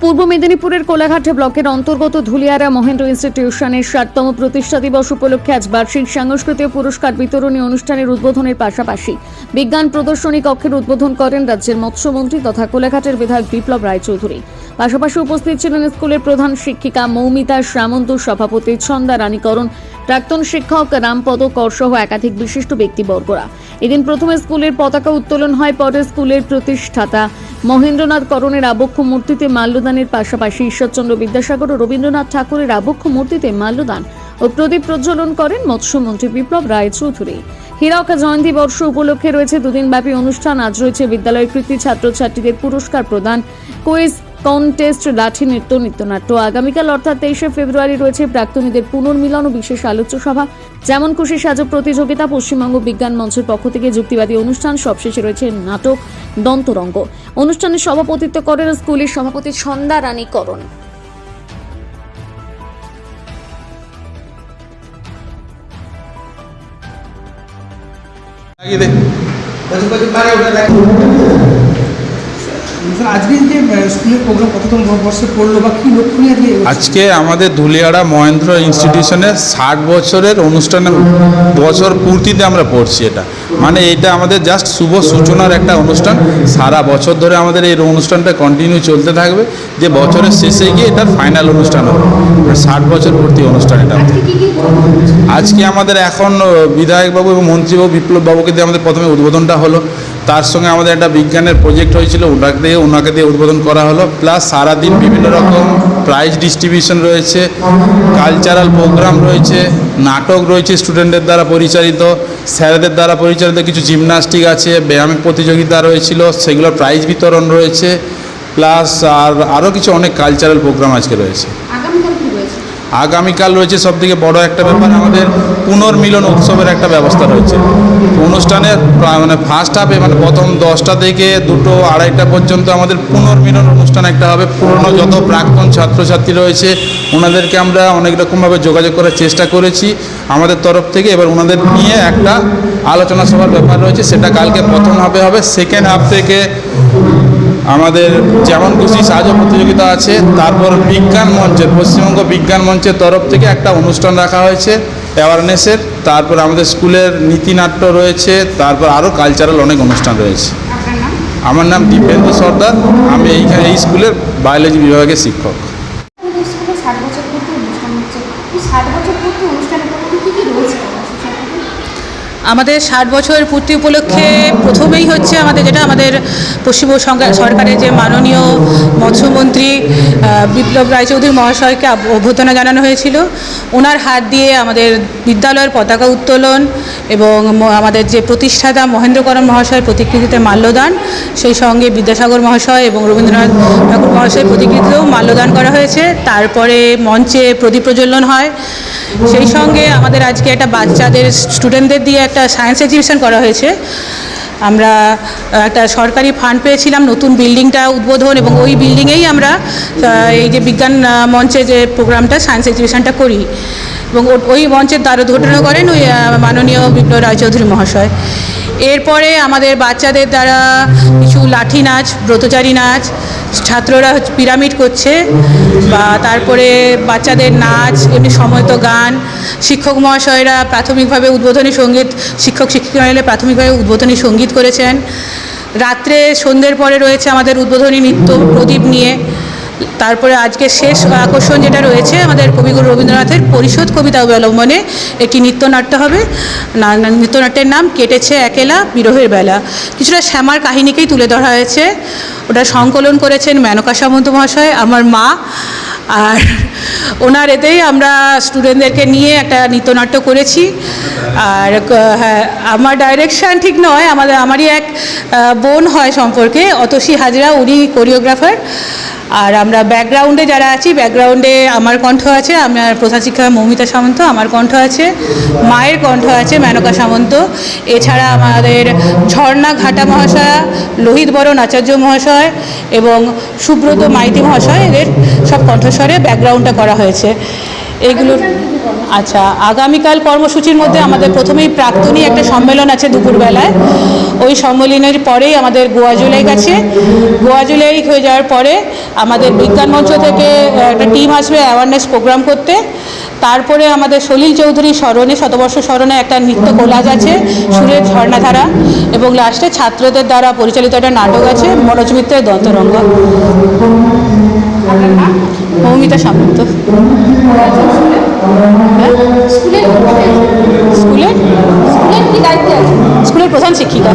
পূর্ব মেদিনীপুরের কোলাঘাট ব্লকের অন্তর্গত ধুলিয়ারা মহেন্দ্র ইনস্টিটিউশনের ষাটতম প্রতিষ্ঠা দিবস উপলক্ষে আজ বার্ষিক সাংস্কৃতিক পুরস্কার বিতরণী অনুষ্ঠানের উদ্বোধনের পাশাপাশি বিজ্ঞান প্রদর্শনী কক্ষের উদ্বোধন করেন রাজ্যের মৎস্যমন্ত্রী তথা কোলাঘাটের বিধায়ক বিপ্লব রায়চৌধুরী। পাশাপাশি উপস্থিত ছিলেন স্কুলের প্রধান শিক্ষিকা মৌমিতা সামন্ত সভাপতি ছন্দা রানীকরণ প্রাক্তন শিক্ষক রামপদ কর সহ একাধিক বিশিষ্ট ব্যক্তিবর্গরা। এদিন প্রথমে স্কুলের পতাকা উত্তোলন হয়, পরে স্কুলের প্রতিষ্ঠাতা মহেন্দ্রনাথ করণের আবক্ষ মূর্তিতে মাল্যদানের পাশাপাশি ঈশ্বরচন্দ্র বিদ্যাসাগর ও রবীন্দ্রনাথ ঠাকুরের আবক্ষ মূর্তিতে মাল্যদান ও প্রদীপ প্রজ্বলন করেন মৎস্যমন্ত্রী বিপ্লব রায় চৌধুরী। হীরক জয়ন্তী বর্ষ উপলক্ষে রয়েছে দুদিনব্যাপী অনুষ্ঠান। আজ রয়েছে বিদ্যালয়ের কৃতি ছাত্রছাত্রীদের পুরস্কার প্রদান। কুইজ কন্টেস্ট লাঠি নৃত্য, নৃত্যনাট্য। আগামীকাল অর্থাৎ তেইশে ফেব্রুয়ারি রয়েছে প্রাক্তনীদের পুনর্মিলন ও বিশেষ আলোচ্য সভা। যেমন খুশি সাজক প্রতিযোগিতা, পশ্চিমবঙ্গ বিজ্ঞান মঞ্চের পক্ষ থেকে যুক্তিবাদী অনুষ্ঠান, সবশেষে রয়েছে নাটক, দন্তরঙ্গ। অনুষ্ঠানে সভাপতিত্ব করেন স্কুলের সভাপতি সন্ধ্যা রানী করণ। আজকে যে স্কুলের প্রোগ্রাম কততম বর্ষে পড়ল বা কী লক্ষ্য নিয়ে আজকে আমাদের ধুলিয়াড়া মহেন্দ্র ইনস্টিটিউশনে ষাট বছরের অনুষ্ঠানে বছর পূর্তিতে আমরা পড়ছি এটা। মানে এটা আমাদের জাস্ট শুভ সূচনার একটা অনুষ্ঠান। সারা বছর ধরে আমাদের এই অনুষ্ঠানটা কন্টিনিউ চলতে থাকবে। যে বছরের শেষে গিয়ে এটার ফাইনাল অনুষ্ঠান হবে। মানে ষাট বছর পূর্তি অনুষ্ঠান এটা। আজকে আমাদের এখন বিধায়কবাবু এবং মন্ত্রীবাবু বিপ্লববাবুকে দিয়ে আমাদের প্রথমে উদ্বোধনটা হলো। তার সঙ্গে আমাদের একটা বিজ্ঞানের প্রজেক্ট হয়েছিল ওনাকে দিয়ে ওনাকে দিয়ে উদ্বোধন করা হলো। প্লাস সারাদিন বিভিন্ন রকম প্রাইজ ডিস্ট্রিবিউশন রয়েছে কালচারাল প্রোগ্রাম রয়েছে, নাটক রয়েছে স্টুডেন্টদের দ্বারা পরিচালিত, স্যারেদের দ্বারা পরিচালিত, কিছু জিমনাস্টিক আছে ব্যায়ামের প্রতিযোগিতা রয়েছিল, সেগুলোর প্রাইজ বিতরণ রয়েছে। প্লাস আর আরও কিছু অনেক কালচারাল প্রোগ্রাম আজকে রয়েছে। আগামীকাল রয়েছে সব থেকে বড় একটা ব্যাপার। আমাদের পুনর্মিলন উৎসবের একটা ব্যবস্থা রয়েছে। অনুষ্ঠানের মানে ফার্স্ট হাফে মানে প্রথম দশটা থেকে দুটো আড়াইটা পর্যন্ত আমাদের পুনর্মিলন অনুষ্ঠান একটা হবে। পুরনো যত প্রাক্তন ছাত্রছাত্রী রয়েছে, ওনাদেরকে আমরা অনেক রকমভাবে যোগাযোগ করার চেষ্টা করেছি আমাদের তরফ থেকে। এবার ওনাদের নিয়ে একটা আলোচনা সভার ব্যাপার রয়েছে, সেটা কালকে প্রথম হাফে হবে সেকেন্ড হাফ থেকে আমাদের যেমন খুশি সাহায্য প্রতিযোগিতা আছে তারপর বিজ্ঞান মঞ্চের পশ্চিমবঙ্গ বিজ্ঞান মঞ্চের তরফ থেকে একটা অনুষ্ঠান রাখা হয়েছে অ্যাওয়ারনেসের তারপর আমাদের স্কুলের নীতিনাট্য রয়েছে তারপর আরও কালচারাল অনেক অনুষ্ঠান রয়েছে। আমার নাম দীপেন্দ্র সর্দার আমি এইখানে এই স্কুলের বায়োলজি বিভাগের শিক্ষক। ষাট বছর পূর্তি অনুষ্ঠান হচ্ছে ষাট বছর পূর্তি অনুষ্ঠানের কী রয়েছে? আমাদের ষাট বছর পূর্তি উপলক্ষে প্রথমেই হচ্ছে আমাদের যেটা আমাদের পশ্চিমবঙ্গ সরকারের যে মাননীয় মৎস্যমন্ত্রী বিপ্লব রায়চৌধুরী মহাশয়কে অভ্যর্থনা জানানো হয়েছিল। ওনার হাত দিয়ে আমাদের বিদ্যালয়ের পতাকা উত্তোলন এবং আমাদের যে প্রতিষ্ঠাতা মহেন্দ্রকরণ মহাশয়ের প্রতিকৃতিতে মাল্যদান, সেই সঙ্গে বিদ্যাসাগর মহাশয় এবং রবীন্দ্রনাথ ঠাকুর মহাশয়ের প্রতিকৃতিতেও মাল্যদান করা হয়েছে। তারপরে মঞ্চে প্রদীপ প্রজ্বলন হয়। সেই সঙ্গে আমাদের আজকে একটা বাচ্চাদের স্টুডেন্টদের দিয়ে একটা সায়েন্স এক্সিবিশন করা হয়েছে। আমরা একটা সরকারি ফান্ড পেয়েছিলাম, নতুন বিল্ডিংটা উদ্বোধন এবং ওই বিল্ডিংয়েই আমরা এই যে বিজ্ঞান মঞ্চে যে প্রোগ্রামটা সায়েন্স এক্সিবিশনটা করি, এবং ওই মঞ্চের দ্বার উদ্ঘাটন করেন ওই মাননীয় বিপ্লব রায়চৌধুরী মহাশয়। এরপরে আমাদের বাচ্চাদের দ্বারা কিছু লাঠি নাচ, ব্রতচারী নাচ, ছাত্ররা পিরামিড করছে, বা তারপরে বাচ্চাদের নাচ, এমনি সময়ত গান, শিক্ষক মহাশয়রা প্রাথমিকভাবে উদ্বোধনী সংগীত, শিক্ষক শিক্ষিকা মিলে প্রাথমিকভাবে উদ্বোধনী সংগীত করেছেন। রাত্রে সন্ধ্যের পরে রয়েছে আমাদের উদ্বোধনী নৃত্য প্রদীপ নিয়ে। তারপরে আজকে শেষ আকর্ষণ যেটা রয়েছে আমাদের কবিগুরু রবীন্দ্রনাথের পরিষদ কবিতা অবলম্বনে একটি নৃত্যনাট্য হবে। নৃত্যনাট্যের নাম কেটেছে একেলা বিরহের বেলা। কিছুটা শ্যামার কাহিনীকেই তুলে ধরা হয়েছে। ওটা সংকলন করেছেন মেনকা সামন্ত মহাশয়, আমার মা আর ওনার এতেই আমরা স্টুডেন্টদেরকে নিয়ে একটা নৃত্যনাট্য করেছি। আর হ্যাঁ আমার ডাইরেকশান ঠিক নয়, আমাদের, আমারই এক বোন হয় সম্পর্কে, অতসী হাজরা, উনি কোরিওগ্রাফার আর আমরা ব্যাকগ্রাউন্ডে যারা আছি ব্যাকগ্রাউন্ডে আমার কণ্ঠ আছে আমার প্রধান শিক্ষক মৌমিতা সামন্ত, আমার কণ্ঠ আছে, মায়ের কণ্ঠ আছে মেনকা সামন্ত। এছাড়া আমাদের ঝর্ণা ঘাটা মহাশয়া, লোহিত বরণ আচার্য মহাশয় এবং সুব্রত মাইতি মহাশয়, এদের সব কণ্ঠস্বরে ব্যাকগ্রাউন্ডটা করা হয়েছে। এগুলোর আচ্ছা আগামীকাল কর্মসূচির মধ্যে আমাদের প্রথমেই প্রাক্তনী একটা সম্মেলন আছে দুপুরবেলায়। ওই সম্মেলনের পরেই আমাদের গোয়া জুলাই গেছে। গোয়া জুলাই হয়ে যাওয়ার পরে আমাদের বিজ্ঞান মঞ্চ থেকে একটা টিম আসবে অ্যাওয়ারনেস প্রোগ্রাম করতে। তারপরে আমাদের সলিল চৌধুরী স্মরণে, শতবর্ষ স্মরণে একটা নৃত্য কোলাজ আছে, সুরের ঝর্ণাধারা। এবং লাস্টে ছাত্রদের দ্বারা পরিচালিত একটা নাটক আছে, মনোজ মিত্রের দন্তরঙ্গ। মৌমিতা সামন্ত স্কুলের স্কুলের স্কুলের কি দায়িত্বে স্কুলের প্রধান শিক্ষিকা।